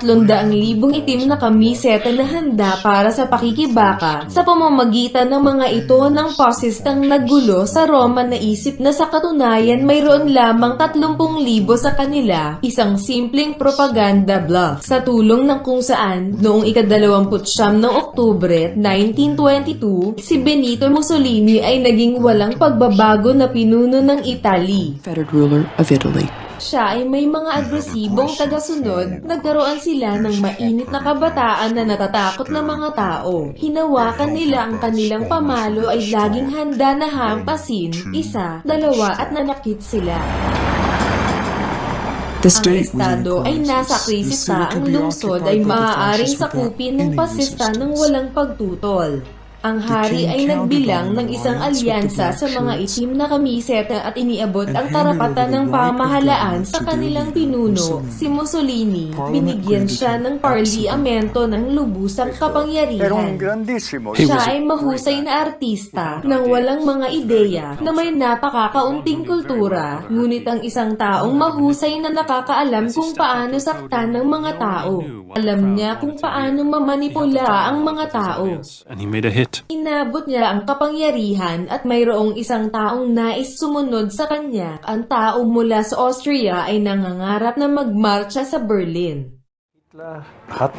300,000 itim na kamiseta na handa para sa pakikibaka. Sa pamamagitan ng mga ito ng pasistang naggulo sa Roma naisip na sa katunayan mayroon lamang 30,000 sa kanila, isang simpleng propaganda bluff. Sa tulong ng kung saan, noong ikadalawamputsyam ng Oktubre 1922, si Benito Mussolini ay naging walang pagbabago na pinuno ng Italy. fettered ruler of Italy. Siya ay may mga agresibong tagasunod, nagkaroon sila ng mainit na kabataan na natatakot na mga tao. Hinawakan nila ang kanilang pamalo ay laging handa na hampasin, isa, dalawa at nanakit sila. The Ang state estado ay nasa krisis na ang lungsod ay maaaring sakupin ng pasista ng walang pagtutol. Ang hari ay nagbilang ng isang alyansa sa mga itim na kamiseta at iniabot ang karapatan ng pamahalaan sa kanilang pinuno, si Mussolini. Binigyan siya ng parliamento ng lubusang kapangyarihan. grandissimo Siya ay mahusay na artista ng walang mga ideya na may napakakaunting kultura, ngunit ang isang taong mahusay na nakakaalam kung paano saktan ng mga tao. Alam niya kung paano mamanipula ang mga tao. And he made a hit. Inabot niya ang kapangyarihan at mayroong isang taong nais sumunod sa kanya. Ang tao mula sa Austria ay nangangarap na magmarcha sa Berlin. hat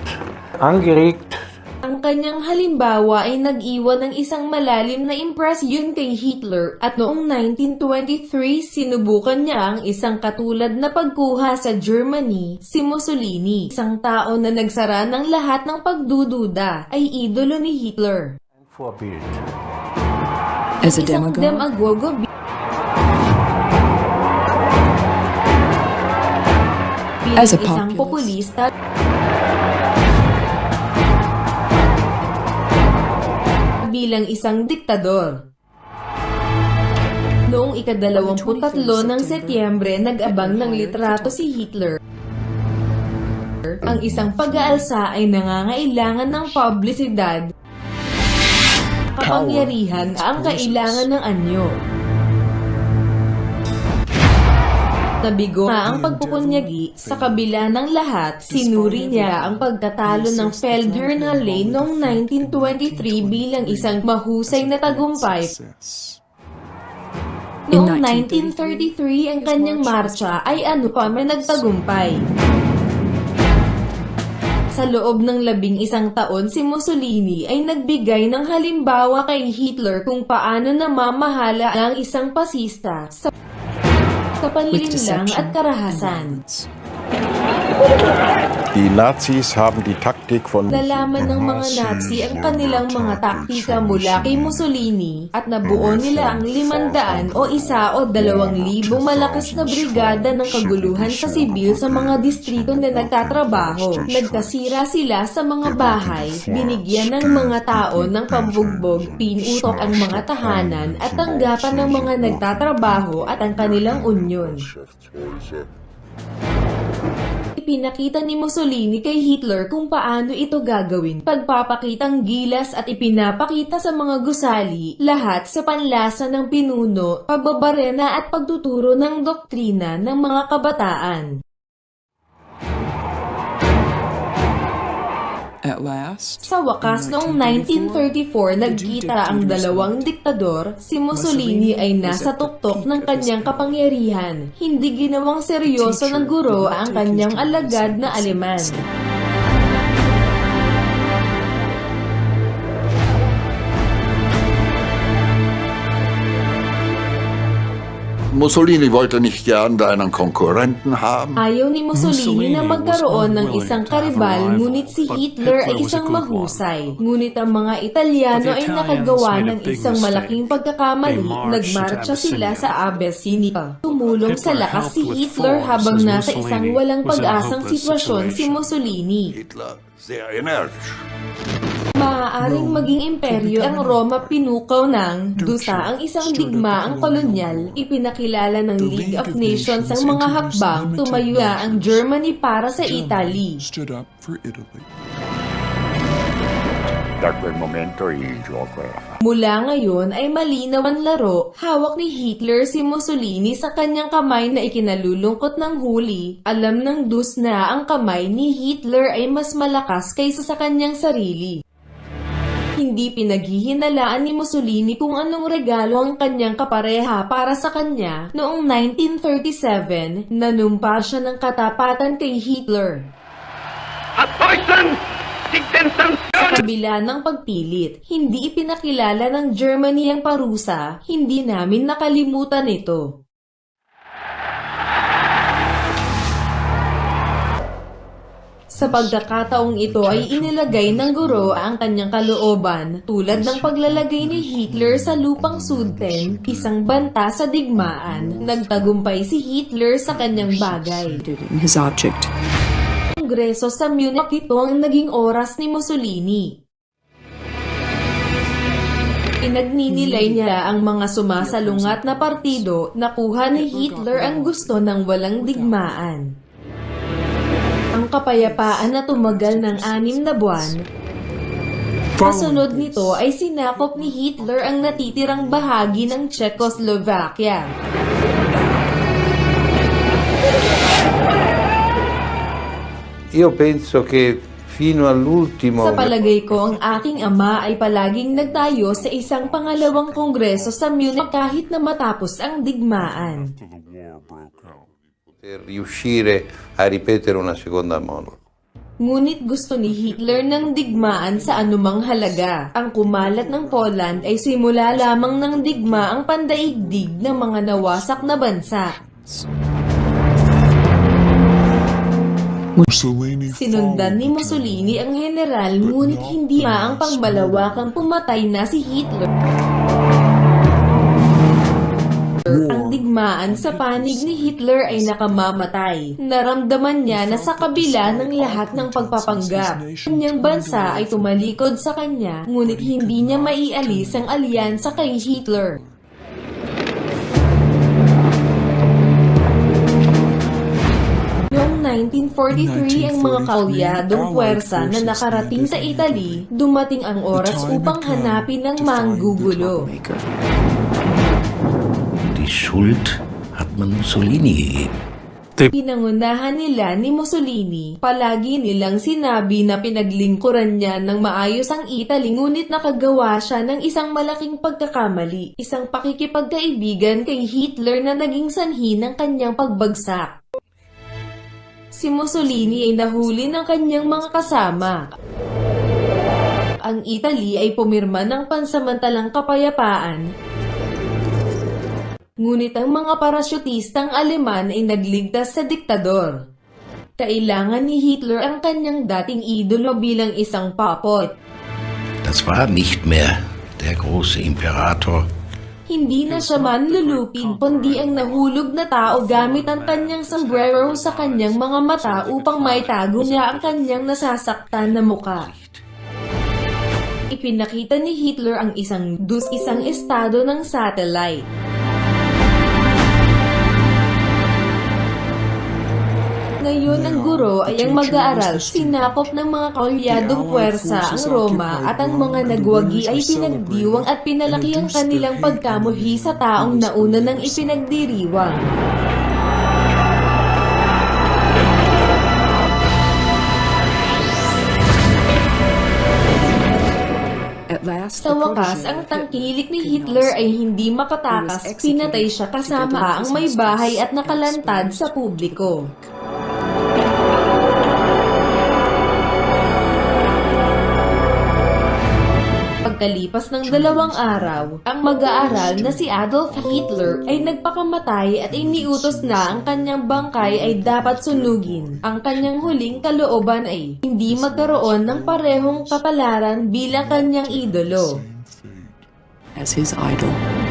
angeregt, Ang kanyang halimbawa ay nag-iwan ng isang malalim na impresyon kay Hitler at noong 1923 sinubukan niya ang isang katulad na pagkuha sa Germany, si Mussolini. Isang tao na nagsara ng lahat ng pagdududa ay idolo ni Hitler. Ein Vorbild. As a demagogue, As a isang populist. populista bilang isang diktador. Noong ikadalawamput-tatlo ng Setyembre, nag-abang ng litrato si Hitler. Ang isang pag-aalsa ay nangangailangan ng publisidad. Kapangyarihan ang kailangan ng anyo. Nabigo nga ang pagpupunyagi, sa kabila ng lahat, sinuri niya ang pagkatalo ng Feldherrnallee noong 1923 bilang isang mahusay na tagumpay. Noong 1933, ang kanyang marcha ay ano pa may nagtagumpay. Sa loob ng labing isang taon, si Mussolini ay nagbigay ng halimbawa kay Hitler kung paano namamahala ang isang pasista sa sa panlilinlang at karahasan. Die Nazis haben die Taktik von Nalaman ng mga Nazi ang kanilang mga taktika mula kay Mussolini at nabuo nila ang limandaan o isa o dalawang libong malakas na brigada ng kaguluhan sa sibil sa mga distrito na nagtatrabaho. Nagkasira sila sa mga bahay, binigyan ng mga tao ng pambugbog, pinutok ang mga tahanan at tanggapan ng mga nagtatrabaho at ang kanilang unyon. Ipinakita ni Mussolini kay Hitler kung paano ito gagawin. Pagpapakitang gilas at ipinapakita sa mga gusali, lahat sa panlasa ng pinuno, pababarena at pagtuturo ng doktrina ng mga kabataan. At last, Sa wakas noong 1934, nagkita ang dalawang diktador, si Mussolini ay nasa tuktok ng kanyang kapangyarihan. Hindi ginawang seryoso ng guro ang kanyang alagad na Aleman. Mussolini wollte nicht gern da einen Konkurrenten haben. Ayaw ni Mussolini na Mussolini magkaroon was ng isang karibal, ngunit si Hitler ay isang mahusay. Ngunit ang mga Italiano ay nakagawa ng isang malaking pagkakamali. Nagmarcha sila sa Abyssinia. Tumulong sa lakas si Hitler habang as nasa isang walang pag-asang sitwasyon si. Mussolini. Hitler sehr energisch. Maaaring maging imperyo ang Roma pinukaw ng dusa ang isang digma ang kolonyal, ipinakilala ng League of Nations ang mga hakbang, tumayo ang Germany para sa Italy. quel momento il gioco era. Mula ngayon ay malinaw ang laro, hawak ni Hitler si Mussolini sa kanyang kamay na ikinalulungkot ng huli. Alam ng dus na ang kamay ni Hitler ay mas malakas kaysa sa kanyang sarili. Hindi pinaghihinalaan ni Mussolini kung anong regalo ang kanyang kapareha para sa kanya noong 1937, nanumpa siya ng katapatan kay Hitler. Sa kabila ng pagpilit, hindi ipinakilala ng Germany ang parusa, hindi namin nakalimutan ito. Sa pagkakataong ito ay inilagay ng guro ang kanyang kalooban tulad ng paglalagay ni Hitler sa lupang sudten, isang banta sa digmaan. Nagtagumpay si Hitler sa kanyang bagay. His object. Kongreso sa Munich ito ang naging oras ni Mussolini. Pinagninilay niya ang mga sumasalungat na partido, nakuha ni Hitler ang gusto ng walang digmaan. Ang kapayapaan na tumagal ng anim na buwan, kasunod nito ay sinakop ni Hitler ang natitirang bahagi ng Czechoslovakia. Io penso che fino all'ultimo Sa palagay ko, ang aking ama ay palaging nagtayo sa isang pangalawang kongreso sa Munich kahit na matapos ang digmaan. Per riuscire a ripetere una seconda mono. Ngunit gusto ni Hitler ng digmaan sa anumang halaga. Ang kumalat ng Poland ay simula lamang ng digma ang pandaigdig ng mga nawasak na bansa. Sinundan ni Mussolini ang general ngunit hindi maang pangmalawakang pumatay na si Hitler. Digmaan sa panig ni Hitler ay nakamamatay. Naramdaman niya na sa kabila ng lahat ng pagpapanggap, kanyang bansa ay tumalikod sa kanya, ngunit hindi niya maialis ang alyansa kay Hitler. Noong 1943 ang mga kaulyadong puwersa na nakarating sa Italy, dumating ang oras upang hanapin ang manggugulo. Schuld hat man Mussolini gegeben. Pinangunahan nila ni Mussolini, palagi nilang sinabi na pinaglingkuran niya ng maayos ang Italy ngunit nakagawa siya ng isang malaking pagkakamali, isang pakikipagkaibigan kay Hitler na naging sanhi ng kanyang pagbagsak. Si Mussolini ay nahuli ng kanyang mga kasama. Ang Italy ay pumirma ng pansamantalang kapayapaan Ngunit ang mga parasyutistang Aleman ay nagligtas sa diktador. Kailangan ni Hitler ang kanyang dating idolo bilang isang papot. Das war nicht mehr der große Imperator. Hindi na siya manlulupig, kundi ang nahulog na tao gamit ang kanyang sombrero sa kanyang mga mata upang maitago niya ang kanyang nasasaktan na muka. Ipinakita ni Hitler ang isang dus isang estado ng satellite. Ngayon ang guro ay ang mag-aaral, sinakop ng mga kaulyadong puwersa ang Roma at ang mga nagwagi ay pinagdiwang at pinalaki ang kanilang pagkamuhi sa taong nauna ng ipinagdiriwang. At last, Sa wakas, ang tangkilik ni Hitler ay hindi makatakas, pinatay siya kasama ang may bahay at nakalantad sa publiko. Pagkalipas ng dalawang araw, ang mag-aaral na si Adolf Hitler ay nagpakamatay at iniutos na ang kanyang bangkay ay dapat sunugin. Ang kanyang huling kalooban ay hindi magkaroon ng parehong kapalaran bilang kanyang idolo. as his idol.